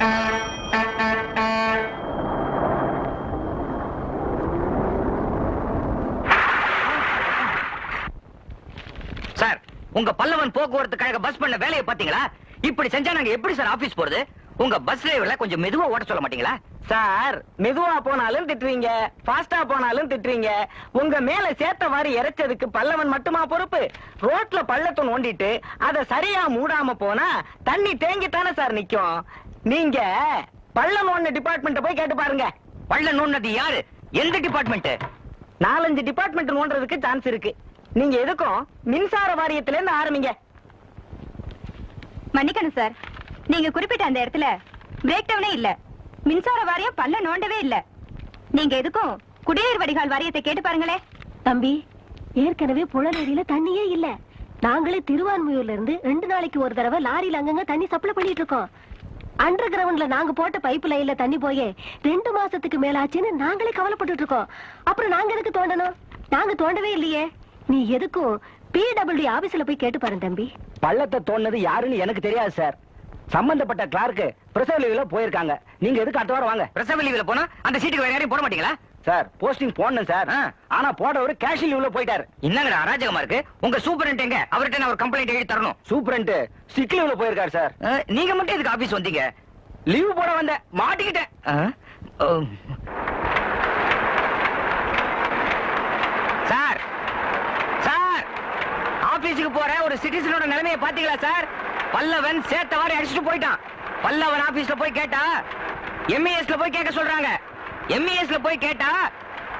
Sir உங்க பல்லவன் போக்குவரத்து கழக பஸ் பண்ண வேலையை பாத்தீங்களா இப்படி செஞ்சா நாங்க எப்படி சார் ஆபீஸ் போறது? உங்க பஸ் டிரைவர்ல கொஞ்சம் மெதுவா ஓட சொல்ல மாட்டீங்களா? சார் மெதுவா போனாலும் திட்டுறீங்க ஃபாஸ்டா போனாலும் திட்டுறீங்க. உங்க மேல சேர்த்த வாரி இறைச்சதுக்கு பல்லவன் மட்டுமா பொறுப்பு? ரோட்ல பள்ளத்தை நோண்டிட்டு அதை சரியா மூடாம போனா தண்ணி தேங்கித்தானே சார் நிக்கும். நீங்க பள்ளம் ஒண்ணு டிபார்ட்மெண்ட் போய் கேட்டு பாருங்க. பள்ள நோண்டது யாரு? எந்த டிபார்ட்மெண்ட் நாலஞ்சு டிபார்ட்மெண்ட் நோண்டுறதுக்கு சான்ஸ் இருக்கு. நீங்க எதுக்கும் மின்சார வாரியத்துல இருந்து ஆரம்பிங்க. மன்னிக்கணும் சார் நீங்க குறிப்பிட்ட அந்த இடத்துல பிரேக் டவுனே இல்ல. மின்சார வாரியம் பல்ல நோண்டவே இல்ல. நீங்க எதுக்கும் குடிநீர் வடிகால் வாரியத்தை கேட்டு பாருங்களே. தம்பி ஏற்கனவே புழநேரியில தண்ணியே இல்ல. நாங்களே திருவான்மையூர்ல இருந்து ரெண்டு நாளைக்கு ஒரு தடவை லாரியில அங்கங்க தண்ணி சப்ளை பண்ணிட்டு இருக்கோம். அண்டர் கிரவுண்ட்ல நாங்க போட்ட பைப் லைன்ல தண்ணி போயே ரெண்டு மாசத்துக்கு மேல ஆச்சுன்னு நாங்களே கவலைப்பட்டுட்டு இருக்கோம் அப்புறம் நாங்க எதுக்கு தோண்டணும்? நாங்க தோண்டவே இல்லையே. நீ எதுக்கும் பிடபிள்யூ ஆபீஸ்ல போய் கேட்டு பாரு தம்பி. பள்ளத்தை தோண்டது யாருன்னு எனக்கு தெரியாது சார் சம்பந்தப்பட்ட கிளார்க்கு பிரசவ லீவ்ல போயிருக்காங்க. நீங்க எதுக்கு அடுத்த வாரம் வாங்க? பிரசவ லீவ்ல போனா அந்த சீட்டுக்கு வேற யாரையும் போட மாட்டீங்களா? சார் போஸ்டிங் போடணும் சார். ஆனா போடவர் கேஷ் லீவ்ல போயிட்டாரு. என்னங்கடா அராஜகமா இருக்கு? உங்க சூப்பரண்ட் எங்க அவர்கிட்ட நான் ஒரு கம்ப்ளைண்ட் எழுதி தரணும். சூப்பரண்ட் சிக் லீவ்ல போயிருக்காரு சார். நீங்க மட்டும் எதுக்கு ஆபீஸ் வந்தீங்க? லீவ் போட வந்த மாட்டிக்கிட்டேன். சார் சார் ஆபீஸுக்கு போற ஒரு சிட்டிசனோட நிலைமையை பாத்தீங்களா சார்? பல்லவன் சேர்த்த வாரி அடிச்சுட்டு போயிட்டான். பல்லவன் ஆபீஸ்ல போய் கேட்டா எம்இஎஸ்ல போய் கேட்க சொல்றாங்க. எம்இஎஸ்ல போய் கேட்டா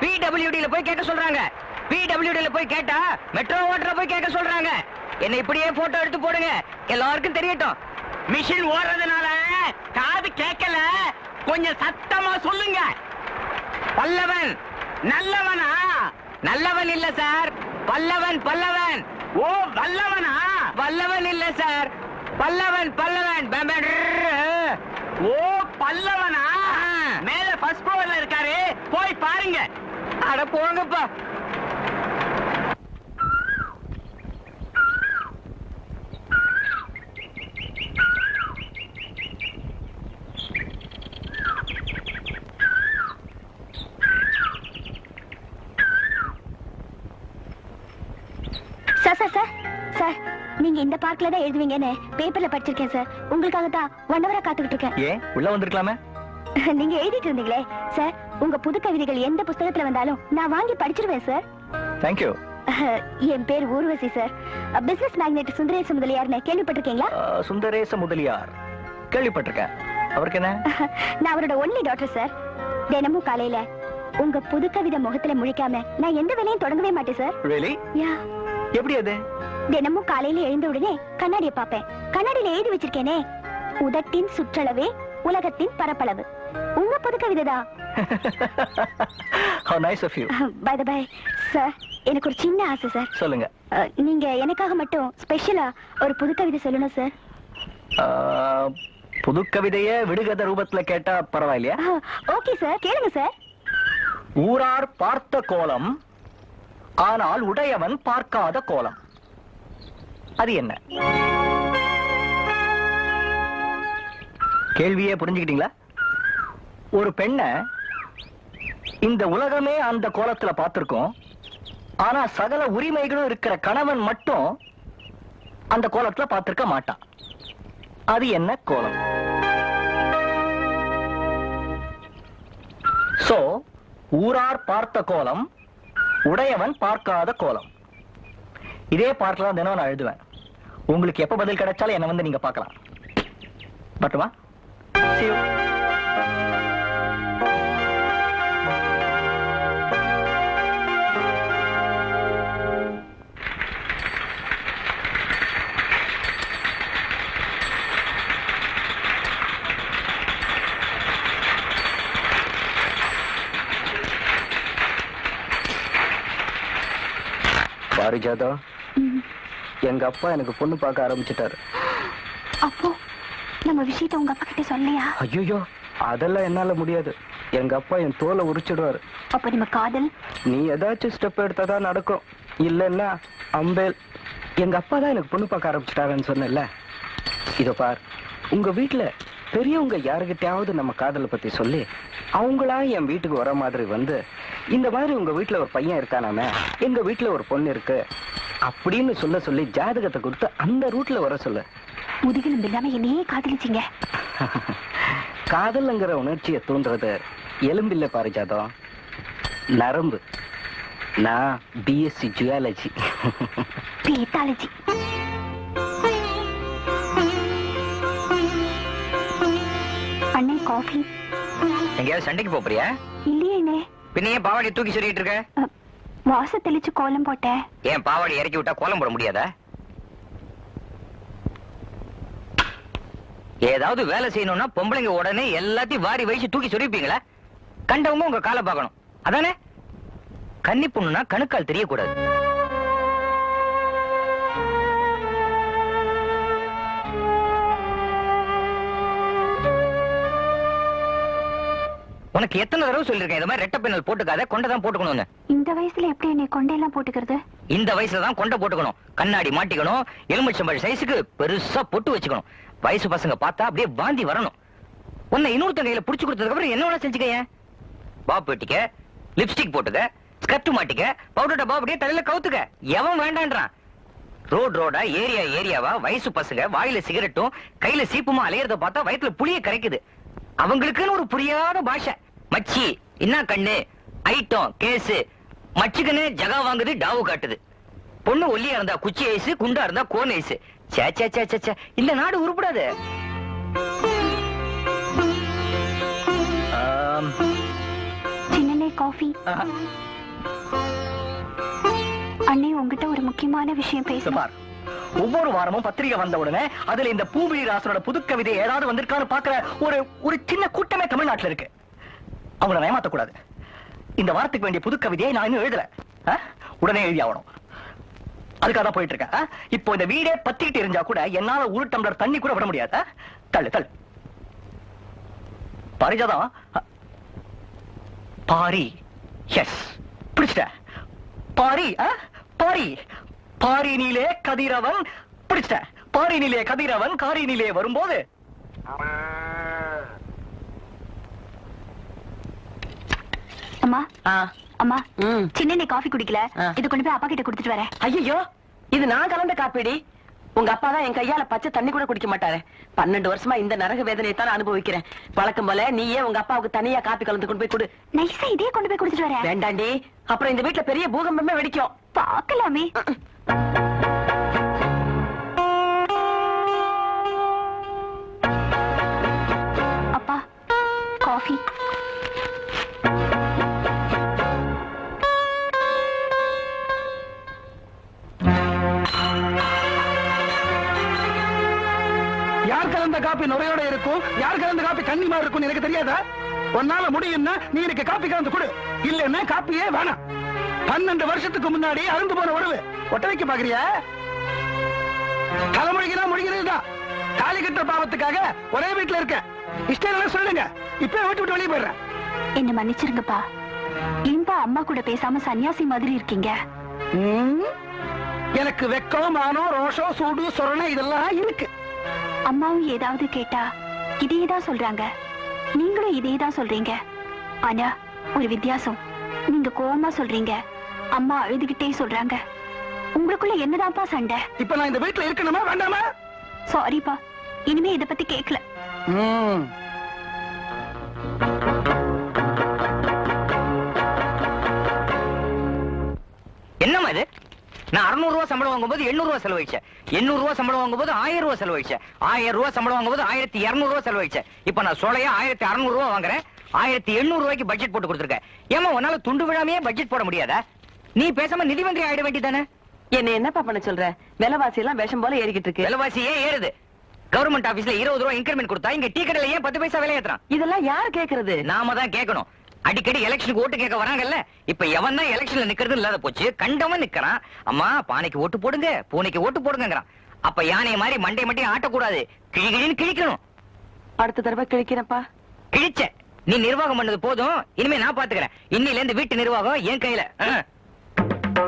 பிடபிள்யூடியில போய் கேட்க சொல்றாங்க. பிடபிள்யூடியில போய் கேட்டா மெட்ரோ ஓட்டர போய் கேட்க சொல்றாங்க. என்ன இப்படியே போட்டோ எடுத்து போடுங்க. எல்லாருக்கும் தெரியட்டும். மிஷின் ஓடுறதுனால காது கேட்கல கொஞ்சம் சத்தமா சொல்லுங்க. பல்லவன் நல்லவனா? நல்லவன் இல்ல சார். பல்லவன் பல்லவன். ஓ வல்லவனா? வல்லவன் இல்ல சார். பல்லவன் பல்லவன். ஓ பல்லவனா ஃபர்ஸ்ட் ஃப்ளோர்ல இருக்காரு. போய் பாருங்க. அட போங்கப்பா. சார் சார் சார் சார் நீங்க இந்த பார்க்ல தான் எழுதுவீங்கன்னு பேப்பர்ல படிச்சிருக்கேன் சார். உங்களுக்காக தான் ஒன் ஹவரா காத்துக்கிட்டு இருக்கேன். ஏன்? உள்ள வந்திருக்கலாமே? நீங்க எழுதிட்டு இருந்தீங்களே சார் உங்க புது கவிதைகள் எந்த புஸ்தகத்துல வந்தாலும் நான் வாங்கி படிச்சிருவேன் சார். தேங்க்யூ என் பேர் Urvashi sir. Business magnate Sundaresa முதலியார்னு கேள்விப்பட்டிருக்கீங்களா? சுந்தரேச முதலியார். கேள்விப்பட்டிருக்கேன். அவருக்கு என்ன? நான் அவரோட ஒன்லி டாக்டர் சார். தினமும் காலையில உங்க புது கவிதை முகத்துல முழிக்காம நான் எந்த வேலையும் தொடங்கவே மாட்டேன் சார். Really yeah. எப்படி அது? தினமும் காலையில எழுந்த உடனே கண்ணாடியை பார்ப்பேன். கண்ணாடியில எழுதி வச்சிருக்கேனே. உதட்டின் சுற்றளவே உலகத்தின் பரப்பளவு. உங்க புது கவிதை தான் how nice of you by the by sir எனக்கு ஒரு சின்ன ஆசை சார் சொல்லுங்க. அஹ், நீங்க எனக்காக மட்டும் ஸ்பெஷலா ஒரு புது கவிதை சொல்லணும் சார் ஆஹ், புது கவிதைய விடுகதை ரூபத்துல கேட்டா பரவாயில்லையா? ஓகே சார் கேளுங்க சார் ஊரார் பார்த்த கோலம் ஆனால் உடையவன் பார்க்காத கோலம். அது என்ன? கேள்வியே புரிஞ்சுக்கிட்டீங்களா? ஒரு பெண்ண இந்த உலகமே அந்த கோலத்துல பார்த்திருக்கோம். ஆனா சகல உரிமைகளும் இருக்கிற கணவன் மட்டும் அந்த கோலத்துல பார்த்திருக்க மாட்டான். அது என்ன கோலம்? சோ ஊரார் பார்த்த கோலம் உடையவன் பார்க்காத கோலம். இதே பார்க்கலாம் தினம் நான் எழுதுவேன். உங்களுக்கு எப்ப பதில் கிடைச்சாலும் என்ன வந்து நீங்க பார்க்கலாம். பட்டுமா? See you. பாரிஜாதா எங்க அப்பா எனக்கு பொண்ணு பார்க்க ஆரம்பிச்சிட்டாரு. அப்போ நம்ம விஷயத்த உங்க அப்பா கிட்ட சொல்லையா? ஐயோ அதெல்லாம் என்னால முடியாது. எங்க அப்பா என் தோலை உரிச்சிடுவாரு. அப்ப நம்ம காதல்? நீ ஏதாச்சும் ஸ்டெப் எடுத்தாதான் நடக்கும். இல்லைன்னா அம்பேல் எங்க அப்பா தான் எனக்கு பொண்ணு பார்க்க ஆரம்பிச்சிட்டாருன்னு சொன்னேன்ல. இதோ பார் உங்க வீட்டுல பெரியவங்க யாருகிட்டயாவது நம்ம காதலை பத்தி சொல்லி அவங்களா என் வீட்டுக்கு வர மாதிரி வந்து இந்த மாதிரி உங்க வீட்டுல ஒரு பையன் இருக்கானாமே எங்க வீட்டுல ஒரு பொண்ணு இருக்கு அப்படின்னு சொல்ல சொல்லி ஜாதகத்தை கொடுத்து அந்த ரூட்ல வர சொல்லு. முதுகெலும்பு இல்லாம என்னையே காதலிச்சீங்க. காதல்ங்கிற உணர்ச்சியை தூண்டுறது எலும்பில்ல பாரிஜாதம் நரம்பு. நான் பிஎஸ்சி ஜுவாலஜி. பேத்தாலஜி அண்ணே காஃபி. எங்கேயாவது சண்டைக்கு போறியா? இல்லையே அண்ணே பின்ன ஏன் பாவாடி தூக்கி சொல்லிட்டு இருக்க? வாச தெளிச்சு கோலம் போட்டேன் ஏன் பாவாடி இறக்கி விட்டா கோலம் போட முடியாதா? ஏதாவது வேலை செய்யணும்னா பொம்பளைங்க உடனே எல்லாத்தையும் வாரி வயசு தூக்கி சொல்லிருப்பீங்களா கண்டவங்க உங்க காலை பார்க்கணும். அதானே? கன்னி பொண்ணுனா கணுக்கால் தெரியக்கூடாது. உனக்கு எத்தனை தடவை சொல்லிருக்கேன் இந்த மாதிரி ரெட்ட பின்னல் போட்டுக்காத கொண்டதான் போட்டுக்கணும்னு. இந்த வயசுல எப்படி என்னை கொண்டையெல்லாம் போட்டுக்கிறது? இந்த வயசுல தான் கொண்டை போட்டுக்கணும். கண்ணாடி மாட்டிக்கணும் எலுமிச்சம்பழ சைஸுக்கு பெருசா பொட்டு வச்சுக்கணும். வயசு பசங்க பார்த்தா அப்படியே வாந்தி வரணும். உன்னை இன்னொருத்தங்க கையில புடிச்சு கொடுத்ததுக்கு அப்புறம் என்ன வேணா செஞ்சுக்கங்க பாப் வெட்டிக்க லிப்ஸ்டிக் போட்டுக்க ஸ்கர்ட் மாட்டிக்க பவுடர் டப்பா அப்படியே தலையில கவுத்துக்க. எவன் வேண்டான்றான்? ரோட் ரோடா ஏரியா ஏரியாவா வயசு பசங்க வாயில சிகரெட்டும் கையில சீப்புமா அலையறத பார்த்தா வயித்துல புளிய கரைக்குது. அவங்களுக்குன்னு ஒரு புரியாத பாஷை. மச்சி என்ன கண்ணு? Item case. மச்சுக்கன்னு ஜகா வாங்குது டாவு காட்டுது. பொண்ணு ஒல்லியா இருந்தா குச்சி ஐஸ் குண்டா இருந்தா கோன் ஐஸ். சே சே சே சே, இந்த நாடு உருப்படாது. சின்னண்ணே காஃபி. அண்ணே உங்ககிட்ட ஒரு முக்கியமான விஷயம் பார். ஒவ்வொரு வாரமும் பத்திரிகை வந்த உடனே அதுல இந்த பூவிழி ராசனோட புது கவிதை ஏதாவது வந்திருக்கான்னு பாக்குற ஒரு ஒரு சின்ன கூட்டமே தமிழ்நாட்டுல இருக்கு. அவங்கள ஏமாத்த இந்த வாரத்துக்கு வேண்டிய புது கவிதையை நான் இன்னும் எழுதல. உடனே எழுதி ஆகணும். அதுக்காக தான் போயிட்டு இருக்கேன். இப்போ இந்த வீடே பத்திக்கிட்டு இருந்தா கூட என்னால ஒரு டம்ளர் தண்ணி கூட விட முடியாது. தள்ளு தள்ளு. பாரிஜாதம். பாரி. எஸ். பிடிச்சிட்ட. பாரி ஆ? பாரி. பாரினிலே கதிரவன். பிடிச்சிட்ட. பாரினிலே கதிரவன் காரினிலே வரும்போது. அம்மா சின்னண்ணே காஃபி குடிக்கல. இது கொண்டு போய் அப்பா கிட்ட கொடுத்துட்டு வரேன். ஐயோ இது நான் கலந்த காப்பீடி. உங்க அப்பா தான் என் கையால பச்சை தண்ணி கூட குடிக்க மாட்டாரு. பன்னெண்டு வருஷமா இந்த நரக வேதனையை தான் அனுபவிக்கிறேன். வழக்கம் போல நீயே உங்க அப்பாவுக்கு தனியா காப்பி கலந்து கொண்டு போய் கொடு. நைஸா இதே கொண்டு போய் கொடுத்துட்டு வரேன். வேண்டாண்டி. அப்புறம் இந்த வீட்ல பெரிய பூகம்பமே வெடிக்கும். பார்க்கலாமே. நுரையோட இருக்கும்? யார் கலந்த காப்பி கண்ணி மாதிரி இருக்கும் எனக்கு தெரியாதா? உன்னால முடியும்னா நீ எனக்கு காப்பி கலந்து கொடு. இல்லன்னா காப்பியே வேணாம். பன்னெண்டு வருஷத்துக்கு முன்னாடி அருந்து போன உறவு. ஒட்ட வைக்க பாக்குறியா? தலைமொழிகிறா முடிகிறதுதான். தாலி கட்டுற பாவத்துக்காக ஒரே வீட்டுல இருக்க இஷ்டம் சொல்லுங்க. இப்ப வீட்டு விட்டு வெளியே போயிடுறேன். என்ன மன்னிச்சிருங்கப்பா. ஏன்பா அம்மா கூட பேசாம சன்னியாசி மாதிரி இருக்கீங்க? எனக்கு வெக்கம் மானம் ரோஷம் சூடு சொரணை இதெல்லாம் இருக்கு. அம்மாவும் ஏதாவது கேட்டா இதே தான் சொல்றாங்க. நீங்களும் இதே தான் சொல்றீங்க. ஆனா ஒரு வித்தியாசம். நீங்க கோவமா சொல்றீங்க. அம்மா அழுதுகிட்டே சொல்றாங்க. உங்களுக்குள்ள என்னதான்ப்பா சண்டை? இப்ப நான் இந்த வீட்டுல இருக்கணுமா வேண்டாமா? சாரிப்பா இனிமே இத பத்தி கேட்கல நான் 600 ரூபாய் சம்பளம் வாங்கும்போது 800 ரூபாய் செலவழிச்சேன். 800 ரூபாய் சம்பளம் வாங்கும்போது 1000 ரூபாய் செலவழிச்சேன். 1000 ரூபாய் சம்பளம் வாங்கும்போது 1200 ரூபாய் செலவழிச்சேன். இப்ப நான் சோலையா 1600 ரூபாய் வாங்குறேன். 1800 ரூபாய்க்கு பட்ஜெட் போட்டு கொடுத்துருக்கேன். ஏமா உன்னால துண்டு விழாமையே பட்ஜெட் போட முடியாதா? நீ பேசாம நிதி மந்திரி ஆயிட வேண்டியதானே என்ன என்னப்பா பண்ண சொல்ற? விலைவாசி எல்லாம் விஷம் போல ஏறிக்கிட்டு இருக்கு. விலைவாசி ஏன் ஏறுது. கவர்மெண்ட் ஆபீஸ்ல இருபது ரூபாய் இன்கிரிமெண்ட் கொடுத்தா இங்க டீ கடையில ஏன் பத்து பைசா விலை ஏத்துறான்? இதெல்லாம் யார் கேக்குறது? நாம தான் கேட்கணும் அடிக்கடி எலெக்ஷனுக்கு ஓட்டு கேட்க வராங்கல்ல? இப்ப எவன் தான் எலெக்ஷன்ல நிக்கிறது இல்லாத போச்சு. கண்டவன் நிக்கிறான். அம்மா பானைக்கு ஓட்டு போடுங்க. பூனைக்கு ஓட்டு போடுங்கங்கறான். அப்ப யானை மாதிரி மண்டை மண்டையும் ஆட்டக்கூடாது. கிழி கிழின்னு கிழிக்கணும். அடுத்த தடவை கிழிக்கிறேன்ப்பா. கிழிச்ச. நீ நிர்வாகம் பண்ணது போதும். இனிமே நான் பாத்துக்கிறேன். இன்னில இருந்து வீட்டு நிர்வாகம் என் கையில.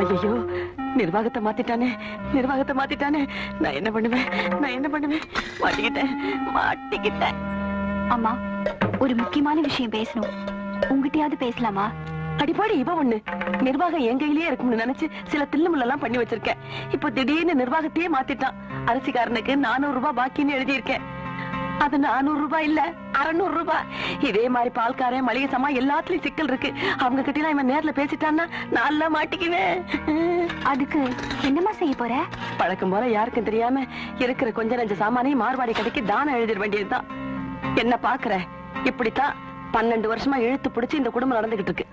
ஐயோ நிர்வாகத்தை மாத்திட்டானே. நிர்வாகத்தை மாத்திட்டானே. நான் என்ன பண்ணுவேன்? நான் என்ன பண்ணுவேன்? மாட்டிக்கிட்டேன். மாட்டிக்கிட்டேன். அம்மா ஒரு முக்கியமான விஷயம் பேசணும். உங்ககிட்டயாவது பேசலாமா? அடிப்பாடி இவ ஒண்ணு. நிர்வாகம் என் கையிலேயே இருக்கும்னு நினைச்சு சில தில்லுமுள்ளெல்லாம் பண்ணி வச்சிருக்கேன் இப்போ திடீர்னு நிர்வாகத்தையே மாத்திட்டான். அரிசிக்காரனுக்கு நானூறு ரூபாய் பாக்கின்னு எழுதியிருக்கேன். அது நானூறு ரூபாய் இல்ல அறுநூறு ரூபாய் இதே மாதிரி பால்காரன் மளிகை சாமா எல்லாத்துலயும் சிக்கல் இருக்கு. அவங்க கிட்ட எல்லாம் இவன் நேர்ல பேசிட்டான்னா நான் மாட்டிக்குவேன். அதுக்கு என்னம்மா செய்ய போற? பழக்கம் போல யாருக்கும் தெரியாம இருக்கிற கொஞ்ச நஞ்ச சாமானையும் மார்வாடி கடைக்கு தானம் எழுதிட வேண்டியதுதான். என்ன பாக்குற இப்படித்தான். பன்னெண்டு வருஷமா இழுத்து பிடிச்சு இந்த குடும்பம் நடந்துகிட்டு இருக்கு.